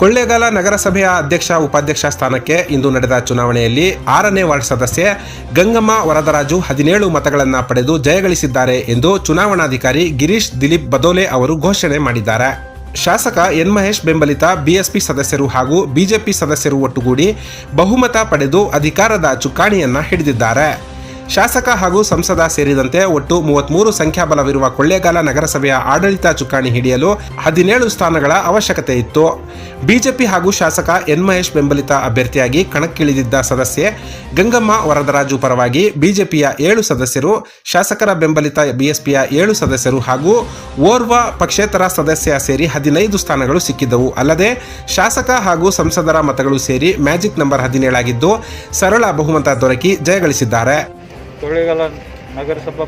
ಕೊಳ್ಳೇಗಾಲ ನಗರಸಭೆಯ ಅಧ್ಯಕ್ಷ ಉಪಾಧ್ಯಕ್ಷ ಸ್ಥಾನಕ್ಕೆ ಇಂದು ನಡೆದ ಚುನಾವಣೆಯಲ್ಲಿ ಆರನೇ ವಾರ್ಡ್ ಸದಸ್ಯೆ ಗಂಗಮ್ಮ ವರದರಾಜು ಹದಿನೇಳು ಮತಗಳನ್ನು ಪಡೆದು ಜಯಗಳಿಸಿದ್ದಾರೆ ಎಂದು ಚುನಾವಣಾಧಿಕಾರಿ ಗಿರೀಶ್ ದಿಲೀಪ್ ಬದೋಲೆ ಅವರು ಘೋಷಣೆ ಮಾಡಿದ್ದಾರೆ. ಶಾಸಕ ಎನ್ ಮಹೇಶ್ ಬೆಂಬಲಿತ ಬಿಎಸ್ಪಿ ಸದಸ್ಯರು ಹಾಗೂ ಬಿಜೆಪಿ ಸದಸ್ಯರು ಒಟ್ಟುಗೂಡಿ ಬಹುಮತ ಪಡೆದು ಅಧಿಕಾರದ ಚುಕ್ಕಾಣಿಯನ್ನ ಹಿಡಿದಿದ್ದಾರೆ. ಶಾಸಕ ಹಾಗೂ ಸಂಸದ ಸೇರಿದಂತೆ ಒಟ್ಟು ಮೂವತ್ಮೂರು ಸಂಖ್ಯಾಬಲವಿರುವ ಕೊಳ್ಳೇಗಾಲ ನಗರಸಭೆಯ ಆಡಳಿತ ಚುಕ್ಕಾಣಿ ಹಿಡಿಯಲು ಹದಿನೇಳು ಸ್ಥಾನಗಳ ಅವಶ್ಯಕತೆ ಇತ್ತು. ಬಿಜೆಪಿ ಹಾಗೂ ಶಾಸಕ ಎನ್ ಮಹೇಶ್ ಬೆಂಬಲಿತ ಅಭ್ಯರ್ಥಿಯಾಗಿ ಕಣಕ್ಕಿಳಿದಿದ್ದ ಸದಸ್ಯೆ ಗಂಗಮ್ಮ ವರದರಾಜು ಪರವಾಗಿ ಬಿಜೆಪಿಯ ಏಳು ಸದಸ್ಯರು, ಶಾಸಕರ ಬೆಂಬಲಿತ ಬಿಎಸ್ಪಿಯ ಏಳು ಸದಸ್ಯರು ಹಾಗೂ ಓರ್ವ ಪಕ್ಷೇತರ ಸದಸ್ಯ ಸೇರಿ ಹದಿನೈದು ಸ್ಥಾನಗಳು ಸಿಕ್ಕಿದ್ದವು. ಅಲ್ಲದೆ ಶಾಸಕ ಹಾಗೂ ಸಂಸದರ ಮತಗಳು ಸೇರಿ ಮ್ಯಾಜಿಕ್ ನಂಬರ್ ಹದಿನೇಳಾಗಿದ್ದು, ಸರಳ ಬಹುಮತ ದೊರಕಿ ಜಯಗಳಿಸಿದ್ದಾರೆ. ಕೊಳ್ಳೇಗಾಲ ನಗರಸಭಾ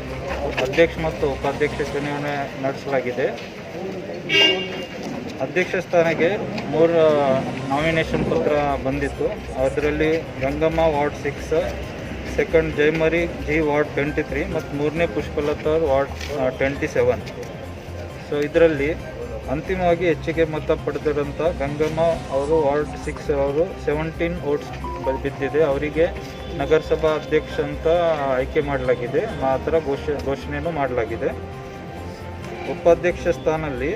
ಅಧ್ಯಕ್ಷ ಮತ್ತು ಉಪಾಧ್ಯಕ್ಷ ಚುನಾವಣೆ ನಡೆಸಲಾಗಿದೆ. ಅಧ್ಯಕ್ಷ ಸ್ಥಾನಕ್ಕೆ ಮೂರು ನಾಮಿನೇಷನ್ ಪತ್ರ ಬಂದಿತ್ತು. ಅದರಲ್ಲಿ Gangamma ward six second Jaimari G ward twenty three ಮತ್ತು ಮೂರನೇ Pushpalatha ward twenty seven so ಇದರಲ್ಲಿ ಅಂತಿಮವಾಗಿ ಹೆಚ್ಚಿಗೆ ಮತ ಪಡೆದಿರೋಂಥ ಗಂಗಮ್ಮ ಅವರು ವಾರ್ಡ್ ಸಿಕ್ಸ್ ಅವರು ಸೆವೆಂಟೀನ್ ವೋಟ್ಸ್ ಬಿದ್ದಿದೆ. ಅವರಿಗೆ ನಗರಸಭಾ ಅಧ್ಯಕ್ಷ ಅಂತ ಆಯ್ಕೆ ಮಾಡಲಾಗಿದೆ. ಆ ಥರ ಘೋಷ ಘೋಷಣೆಯನ್ನು ಮಾಡಲಾಗಿದೆ. ಉಪಾಧ್ಯಕ್ಷ ಸ್ಥಾನದಲ್ಲಿ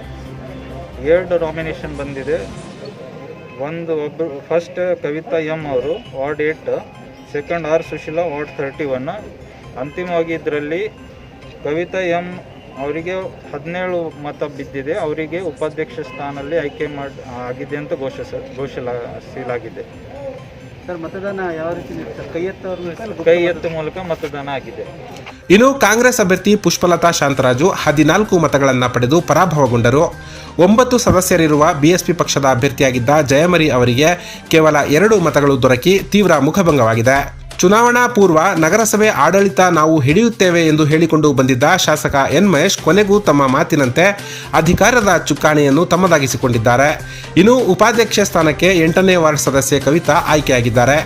ಎರಡು ನಾಮಿನೇಷನ್ ಬಂದಿದೆ. ಒಂದು ಒಬ್ಬರು ಫಸ್ಟ್ ಕವಿತಾ ಎಂ ಅವರು, ward eight second R Sushila, ward thirty one ಅಂತಿಮವಾಗಿ ಇದರಲ್ಲಿ ಕವಿತಾ ಎಂ ಅವರಿಗೆ ಹದಿನೇಳು ಮತ ಬಿದ್ದಿದೆ. ಅವರಿಗೆ ಉಪಾಧ್ಯಕ್ಷ ಸ್ಥಾನದಲ್ಲಿ ಆಯ್ಕೆ ಮಾಡಿ ಆಗಿದೆ ಅಂತ ಘೋಷಿಸ ಘೋಷಿಸಲಾಗಿದೆ ಸರ್ ಮತದಾನ ಯಾವ ರೀತಿ ಕೈ ಎತ್ತವ್ರ ಕೈ ಎತ್ತು ಮೂಲಕ ಮತದಾನ ಆಗಿದೆ. ಇನ್ನು ಕಾಂಗ್ರೆಸ್ ಅಭ್ಯರ್ಥಿ ಪುಷ್ಪಲತಾ ಶಾಂತರಾಜು ಹದಿನಾಲ್ಕು ಮತಗಳನ್ನು ಪಡೆದು ಪರಾಭವಗೊಂಡರು. ಒಂಬತ್ತು ಸದಸ್ಯರಿರುವ ಬಿಎಸ್ಪಿ ಪಕ್ಷದ ಅಭ್ಯರ್ಥಿಯಾಗಿದ್ದ ಜಯಮರಿ ಅವರಿಗೆ ಕೇವಲ ಎರಡು ಮತಗಳು ದೊರಕಿ ತೀವ್ರ ಮುಖಭಂಗವಾಗಿದೆ. ಚುನಾವಣಾ ಪೂರ್ವ ನಗರಸಭೆ ಆಡಳಿತ ನಾವು ಹಿಡಿಯುತ್ತೇವೆ ಎಂದು ಹೇಳಿಕೊಂಡು ಬಂದಿದ್ದ ಶಾಸಕ ಎನ್ ಮಹೇಶ್ ಕೊನೆಗೂ ತಮ್ಮ ಮಾತಿನಂತೆ ಅಧಿಕಾರದ ಚುಕ್ಕಾಣಿಯನ್ನು ತಮ್ಮದಾಗಿಸಿಕೊಂಡಿದ್ದಾರೆ. ಇನ್ನು ಉಪಾಧ್ಯಕ್ಷ ಸ್ಥಾನಕ್ಕೆ ಎಂಟನೇ ವಾರ್ಡ್ ಸದಸ್ಯೆ ಕವಿತಾ ಆಯ್ಕೆಯಾಗಿದ್ದಾರೆ.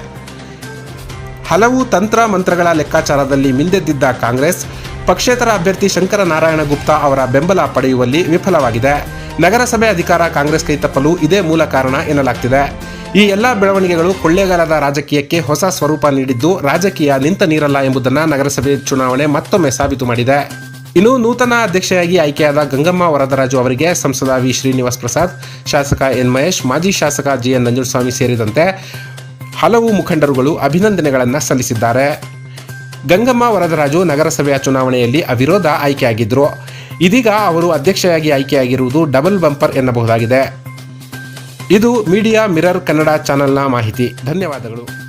ಹಲವು ತಂತ್ರ ಮಂತ್ರಗಳ ಲೆಕ್ಕಾಚಾರದಲ್ಲಿ ಮಿಂದೆದ್ದಿದ್ದ ಕಾಂಗ್ರೆಸ್, ಪಕ್ಷೇತರ ಅಭ್ಯರ್ಥಿ ಶಂಕರ ನಾರಾಯಣ ಗುಪ್ತಾ ಅವರ ಬೆಂಬಲ ಪಡೆಯುವಲ್ಲಿ ವಿಫಲವಾಗಿದೆ. ನಗರಸಭೆ ಅಧಿಕಾರ ಕಾಂಗ್ರೆಸ್ ಕೈತಪ್ಪಲು ಇದೇ ಮೂಲ ಕಾರಣ ಎನ್ನಲಾಗ್ತಿದೆ. ಈ ಎಲ್ಲ ಬೆಳವಣಿಗೆಗಳು ಕೊಳ್ಳೇಗಾಲದ ರಾಜಕೀಯಕ್ಕೆ ಹೊಸ ಸ್ವರೂಪ ನೀಡಿದ್ದು ರಾಜಕೀಯ ನಿಂತ ನೀರಲ್ಲ ಎಂಬುದನ್ನು ನಗರಸಭೆ ಚುನಾವಣೆ ಮತ್ತೊಮ್ಮೆ ಸಾಬೀತು ಮಾಡಿದೆ. ಇನ್ನು ನೂತನ ಅಧ್ಯಕ್ಷೆಯಾಗಿ ಆಯ್ಕೆಯಾದ ಗಂಗಮ್ಮ ವರದರಾಜು ಅವರಿಗೆ ಸಂಸದ ವಿ ಶ್ರೀನಿವಾಸ್ ಪ್ರಸಾದ್, ಶಾಸಕ ಎನ್ ಮಹೇಶ್, ಮಾಜಿ ಶಾಸಕ ಜಿ ಎನ್ ನಂಜುಂಡಸ್ವಾಮಿ ಸೇರಿದಂತೆ ಹಲವು ಮುಖಂಡರುಗಳು ಅಭಿನಂದನೆಗಳನ್ನು ಸಲ್ಲಿಸಿದ್ದಾರೆ. ಗಂಗಮ್ಮ ವರದರಾಜು ನಗರಸಭೆಯ ಚುನಾವಣೆಯಲ್ಲಿ ಅವಿರೋಧ ಆಯ್ಕೆಯಾಗಿದ್ದರು ಇದೀಗ ಅವರು ಅಧ್ಯಕ್ಷೆಯಾಗಿ ಆಯ್ಕೆಯಾಗಿರುವುದು ಡಬಲ್ ಬಂಪರ್ ಎನ್ನಬಹುದಾಗಿದೆ. ಇದು ಮೀಡಿಯಾ ಮಿರರ್ ಕನ್ನಡ ಚಾನೆಲ್ನ ಮಾಹಿತಿ. ಧನ್ಯವಾದಗಳು.